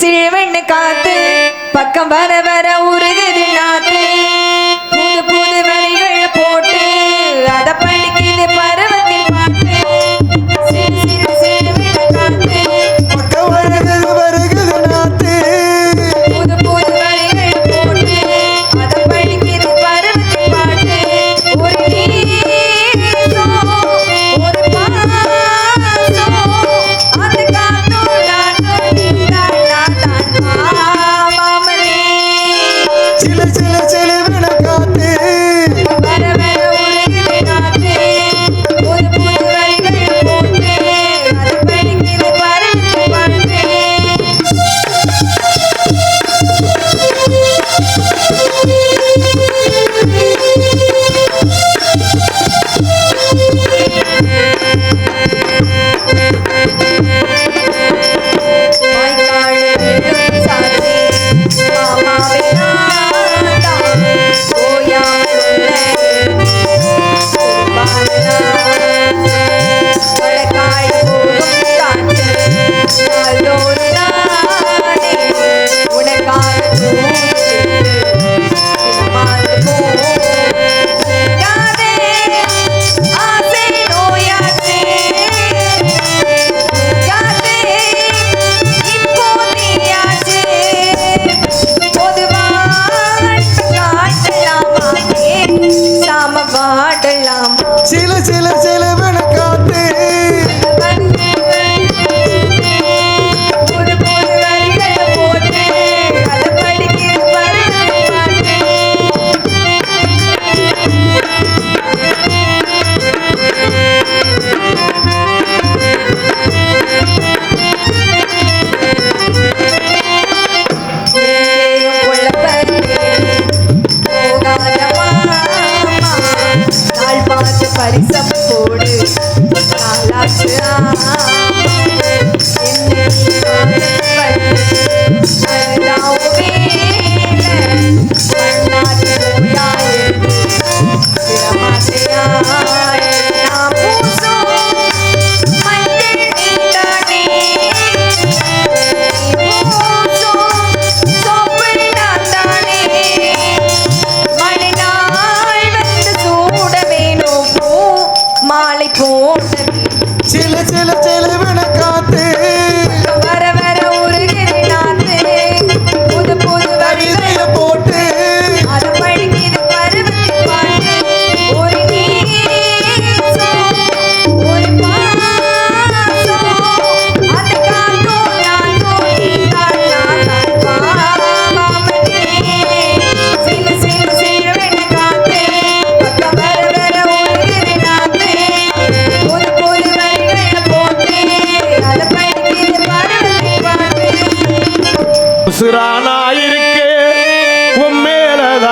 சிறுவண்ணு காத்து பக்கம் வர வர உருகுது நாத்து.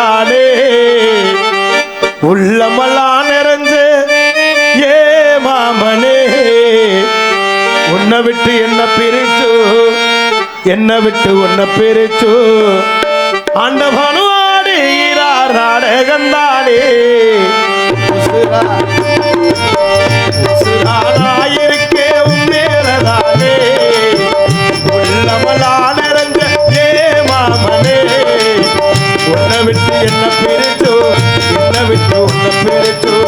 நானே உள்ளமெல்லாம் நிறைஞ்சு ஏ மாமனே. உன்னை விட்டு என்ன பிரிச்சோ என்னை விட்டு உன்னை பிரிச்சோ. ஆண்டவனு ஆடுகிறார் நாடகந்தாடே চলে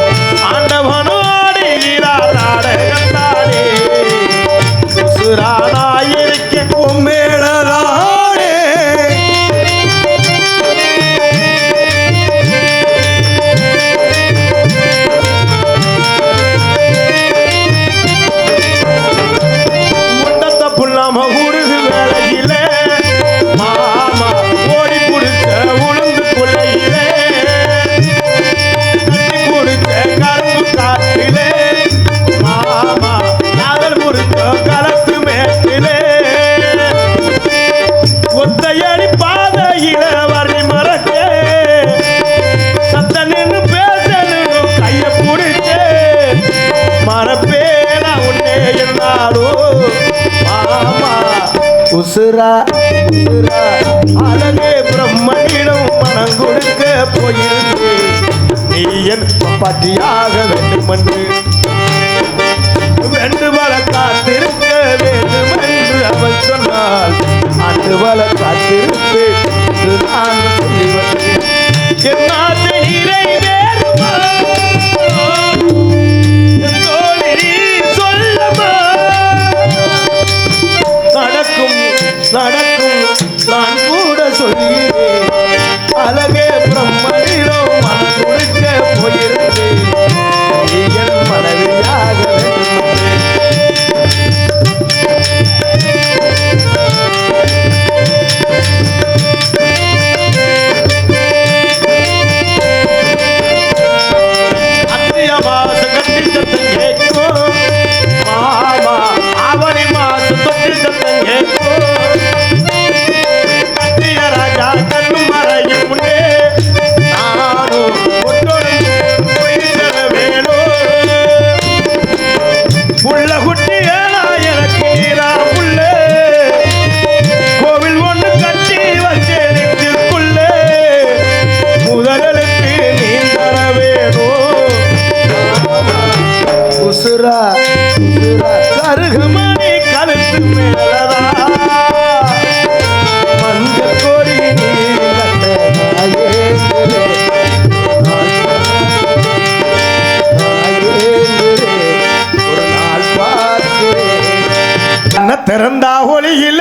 உசுரா? உசுரா அழகே பிரம்மனிடம் மனம் கொடுக்க போயிருந்தேன் நீ என் பாட்டியாக வேண்டுமென்று வேண்டுமல காத்திருக்க வேண்டுமென்று அவன் சொன்னால் மேலா கருகமணி திறந்தா ஒளியில்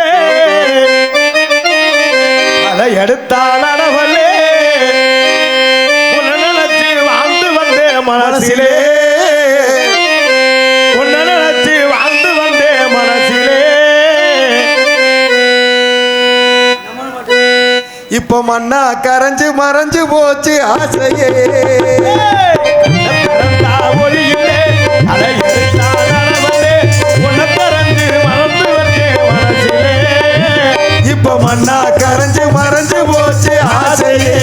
இப்போ மண்ணா கரைஞ்சு மறைஞ்சு போச்சு ஆசையே. இப்ப மண்ணா கரைஞ்சு மறைஞ்சு போச்சு ஆசையே.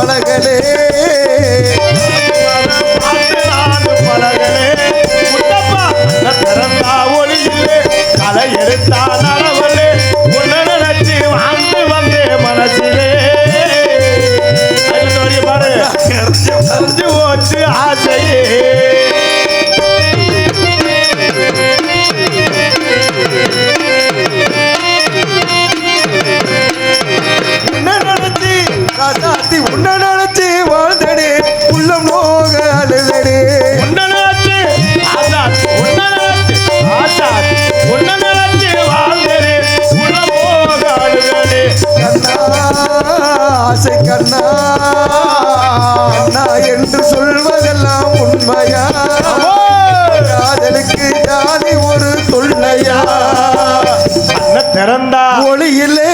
ಒಳಗಡೆ உண்மையா? காதலுக்கு ஜாதி ஒரு தொல்லையா? திறந்தா? ஒளியிலே